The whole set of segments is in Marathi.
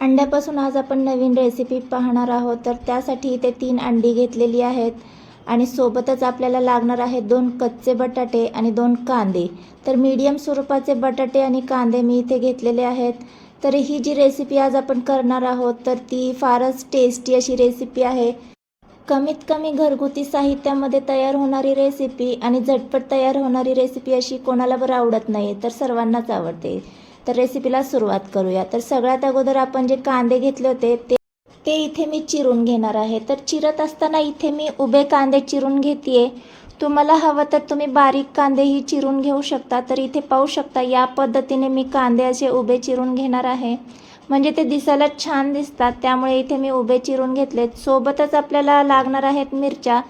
अंड्यापासून आज आपण नवीन रेसिपी पाहणार आहोत. तर त्यासाठी इथे तीन अंडी घेतलेली आहेत. आणि सोबतच आपल्याला लागणार आहेत दोन कच्चे बटाटे आणि दोन कांदे. तर मीडियम स्वरूपाचे बटाटे आणि कांदे मी इथे घेतलेले आहेत. तर ही जी रेसिपी आज आपण करणार आहोत तर ती फारच टेस्टी अशी रेसिपी आहे. कमीत कमी घरगुती साहित्यामध्ये तयार होणारी रेसिपी आणि झटपट तयार होणारी रेसिपी अशी कोणाला बरं आवडत नाही तर सर्वांनाच आवडते. तर रेसिपीला सुरुवात करूया. तर सगळ्यात अगोदर आपण जे कांदे घेतले होते ते ते इथे मी चिरून घेणार आहे. तर चिरत असताना इथे मी उभे कांदे चिरून घेते तुम्हाला हवं तर तुम्ही बारीक कांदेही चिरून घेऊ शकता. तर इथे पाहू शकता या पद्धतीने मी कांदे असे उभे चिरून घेणार आहे. म्हणजे ते दिसायला छान दिसतात. त्यामुळे इथे मी उभे चिरून घेतलेत. सोबतच आपल्याला लागणार आहेत मिरच्या.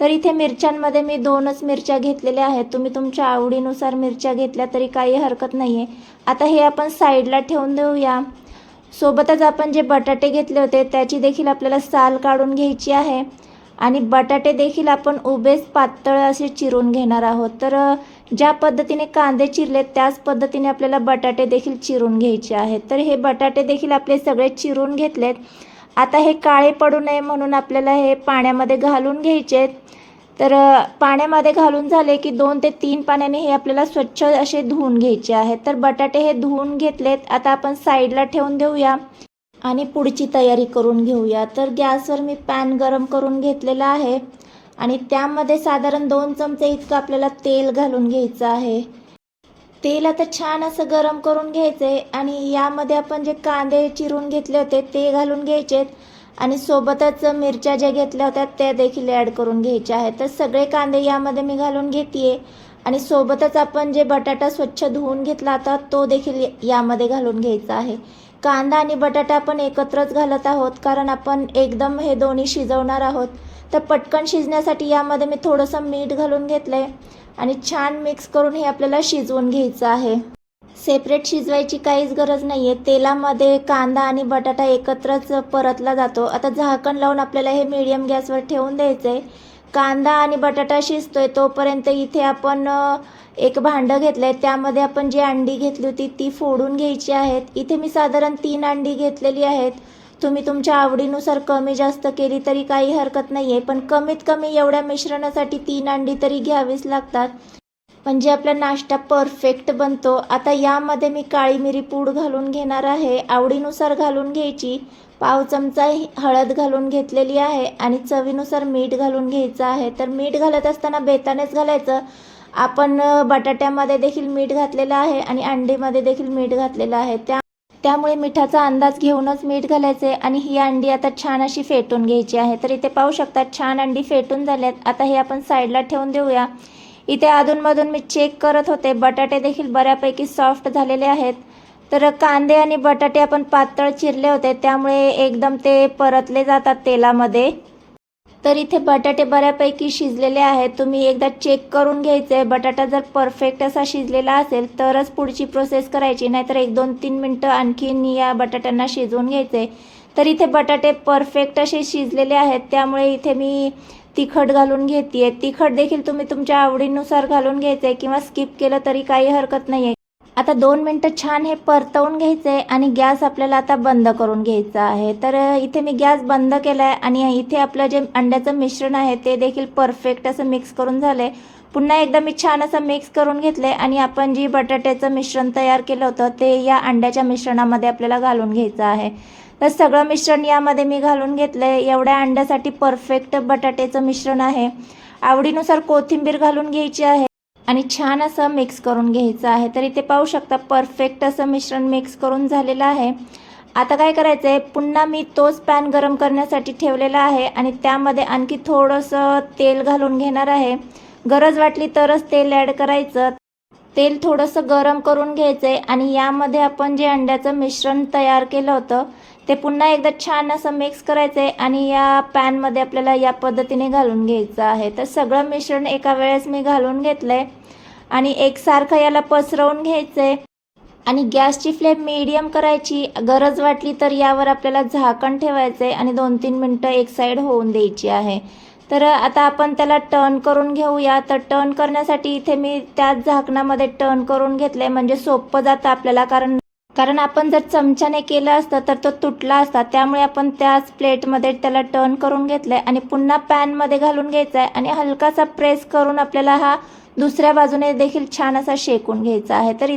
तर इथे मिरच्यांमध्ये मी दोनच मिरच्या घेतलेल्या आहेत. तुम्ही तुमच्या आवडीनुसार मिरच्या घेतल्या तरी काही हरकत नाही आहे आता हे आपण साईडला ठेवून देऊया. सोबतच आपण जे बटाटे घेतले होते त्याची देखील आपल्याला साल काढून घ्यायची आहे. आणि बटाटे देखील आपण उभेच पातळ असे चिरून घेणार आहोत. तर ज्या पद्धतीने कांदे चिरले त्याच पद्धतीने आपल्याला बटाटे देखील चिरून घ्यायचे आहेत. तर हे बटाटे देखील आपले सगळे चिरून घेतलेत. आता हे काळे पडू नये म्हणून आपल्याला हे पाण्यामध्ये घालून घ्यायचे तर पाण्यामध्ये घालून झाले की दोन ते तीन पाण्याने हे आपल्याला स्वच्छ असे धुवून घ्यायचे आहेत. तर बटाटे हे धुवून घेतलेत. आता आपण साईडला ठेवून देऊया आणि पुढची तयारी करून घेऊया. तर गॅसवर मी पॅन गरम करून घेतलेला आहे आणि त्यामध्ये साधारण दोन चमचे इतकं आपल्याला तेल घालून घ्यायचं आहे. तेल आता छान असं गरम करून घ्यायचं आहे आणि यामध्ये आपण जे कांदे चिरून घेतले होते ते घालून घ्यायचेत. आणि सोबतच मिरच्या ज्या घेतल्या होत्या त्या देखील ॲड करून घ्यायच्या आहेत. तर सगळे कांदे यामध्ये मी घालून घेते आणि सोबतच आपण जे बटाटा स्वच्छ धुवून घेतला होता तो देखील यामध्ये घालून घ्यायचा आहे. कांदा आणि बटाटा आपण एकत्रच घालत आहोत कारण आपण एकदम हे दोन्ही शिजवणार आहोत. तर पटकन शिजण्यासाठी यामध्ये मी थोडंसं मीठ घालून घेतलं आहे आणि छान मिक्स करून हे आपल्याला शिजवून घ्यायचं आहे. सेपरेट शिजवायची काहीच गरज नाही आहे तेलामध्ये कांदा आणि बटाटा एकत्रच परतला जातो. आता झाकण लावून आपल्याला हे मीडियम गॅसवर ठेवून द्यायचं आहे कांदा आणि बटाटा शिजतोय तोपर्यंत इथे आपण एक भांडं घेतलं आहे त्यामध्ये आपण जी अंडी घेतली होती ती फोडून घ्यायची आहेत. इथे मी साधारण तीन अंडी घेतलेली आहेत. तुम्ही तुमच्या आवडीनुसार कमी जास्त केली तरी काही हरकत नाही आहे पण कमीत कमी एवढ्या मिश्रणासाठी तीन अंडी तरी घ्यावीच लागतात. म्हणजे आपला नाश्ता परफेक्ट बनतो. आता यामध्ये मी काळी मिरी पूड घालून घेणार आहे आवडीनुसार घालून घ्यायची. पाव चमचा हळद घालून घेतलेली आहे आणि चवीनुसार मीठ घालून घ्यायचं आहे. तर मीठ घालत असताना बेतानेच घालायचं. आपण बटाट्यामध्ये देखील मीठ घातलेलं आहे आणि अंडीमध्ये देखील मीठ घातलेलं आहे. त्या त्यामुळे मिठाचा अंदाज घेऊनच मीठ घालायचे आणि ही अंडी आता छान अशी फेटून घ्यायची आहे. तर इथे पाहू शकता छान अंडी फेटून झाल्यात. आता हे आपण साईडला ठेवून देऊया. इथे अधूनमधून मी चेक करत होते. बटाटे देखील बऱ्यापैकी सॉफ्ट झालेले आहेत. तर कांदे आणि बटाटे आपण पातळ चिरले होते. त्यामुळे एकदम ते परतले जातात तेलामध्ये. तर इथे बटाटे बऱ्यापैकी शिजलेले आहेत. तुम्ही एकदा चेक करून घ्यायचे बटाटा जर परफेक्ट असा शिजलेला असेल तरच पुढची प्रोसेस करायची. नाहीतर एक दोन तीन मिनटं आणखीन या बटाट्यांना शिजवून घ्यायचे तर इथे बटाटे परफेक्ट असे शिजलेले आहेत. त्यामुळे इथे मी तिखट घालून घेते तिखट देखील तुम्ही तुमच्या आवडीनुसार घालून घ्यायचे किंवा स्किप केलं तरी काही हरकत नाही आहे आता दोन मिनटं छान हे परतवून घ्यायचं आहे आणि गॅस आपल्याला आता बंद करून घ्यायचा आहे. तर इथे मी गॅस बंद केला आहे आणि इथे आपलं जे अंड्याचं मिश्रण आहे ते देखील परफेक्ट असं मिक्स करून झालं आहे पुन्हा एकदा मी छान असं मिक्स करून घेतलं आहे आणि आपण जी बटाट्याचं मिश्रण तयार केलं होतं ते या अंड्याच्या मिश्रणामध्ये आपल्याला घालून घ्यायचं आहे. तर सगळं मिश्रण यामध्ये मी घालून घेतलं आहे एवढ्या अंड्यासाठी परफेक्ट बटाट्याचं मिश्रण आहे. आवडीनुसार कोथिंबीर घालून घ्यायची आहे. आणि छान असं मिक्स करून घ्यायचं आहे. तर इथे पाहू शकता परफेक्ट असं मिश्रण मिक्स करून झालेलं आहे. आता काय करायचं आहे पुन्हा मी तोच पॅन गरम करण्यासाठी ठेवलेला आहे आणि त्यामध्ये आणखी थोडंसं तेल घालून घेणार आहे. गरज वाटली तरच तेल ॲड करायचं. तेल थोडंसं गरम करून घ्यायचं आहे आणि यामध्ये आपण जे अंड्याचं मिश्रण तयार केलं होतं ते पुन्हा एकदा छान असं मिक्स करायचं आहे आणि या पॅनमध्ये आपल्याला या पद्धतीने घालून घ्यायचं आहे. तर सगळं मिश्रण एका वेळेस मी घालून घेतलं आहे आणि एकसारखं याला पसरवून घ्यायचं आहे आणि गॅसची फ्लेम मीडियम करायची गरज वाटली तर यावर आपल्याला झाकण ठेवायचं आहे आणि दोन तीन मिनटं एक साईड होऊन द्यायची आहे. तर आता आपण त्याला टर्न करून घेऊया. तर टर्न करण्यासाठी इथे मी त्याच झाकणामध्ये टर्न करून घेतले म्हणजे सोपं जातं आपल्याला कारण कारण आपण जर चमच्याने केलं असतं तर तो तुटला असता. त्यामुळे आपण त्याच प्लेटमध्ये त्याला टर्न करून घेतलं आहे आणि पुन्हा पॅनमध्ये घालून घ्यायचा आहे आणि हलकासा प्रेस करून आपल्याला हा दुसऱ्या बाजूने देखील छान असा शेकून घ्यायचा आहे. तर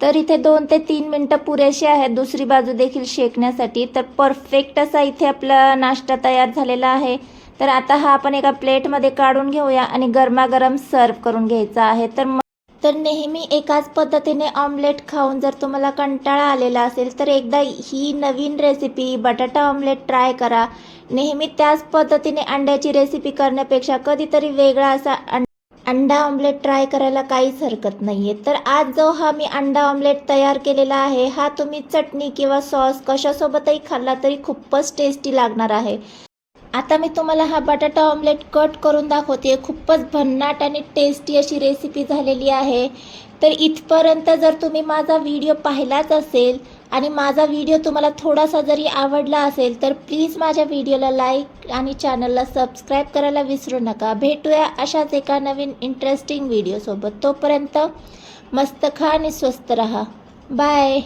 तर इथे दोन ते तीन मिनटं पुरेशी आहेत दुसरी बाजू देखील शेकण्यासाठी. तर परफेक्ट असा इथे आपला नाश्ता तयार झालेला आहे. तर आता हा आपण एका प्लेटमध्ये काढून घेऊया आणि गरमागरम सर्व करून घ्यायचा आहे. तर तर नेहमी एकाच पद्धतीने ऑमलेट खाऊन जर तुम्हाला कंटाळा आलेला असेल तर एकदा ही नवीन रेसिपी बटाटा ऑमलेट ट्राय करा. नेहमी त्याच पद्धतीने अंड्याची रेसिपी करण्यापेक्षा कधीतरी वेगळा असा अंडा ऑमलेट ट्राय करायला काहीच हरकत नाही आहे तर आज जो हा मी अंडा ऑमलेट तयार केलेला आहे हा तुम्ही चटणी किंवा सॉस कशासोबतही खाल्ला तरी खूपच टेस्टी लागणार आहे. आता मी तुम्हाला हा बटाटा ऑमलेट कट करून दाखवते खूपच भन्नाट आणि टेस्टी अशी रेसिपी झालेली आहे. तर इथपर्यंत जर तुम्ही माझा व्हिडिओ पाहिलाच असेल आणि माझा व्हिडिओ तुम्हाला थोडासा जरी आवडला असेल तर प्लीज माझ्या व्हिडिओला लाईक आणि चॅनलला सबस्क्राईब करायला विसरू नका. भेटूया अशाच एका नवीन इंटरेस्टिंग व्हिडिओसोबत तोपर्यंत मस्त खा आणि स्वस्त रहा. बाय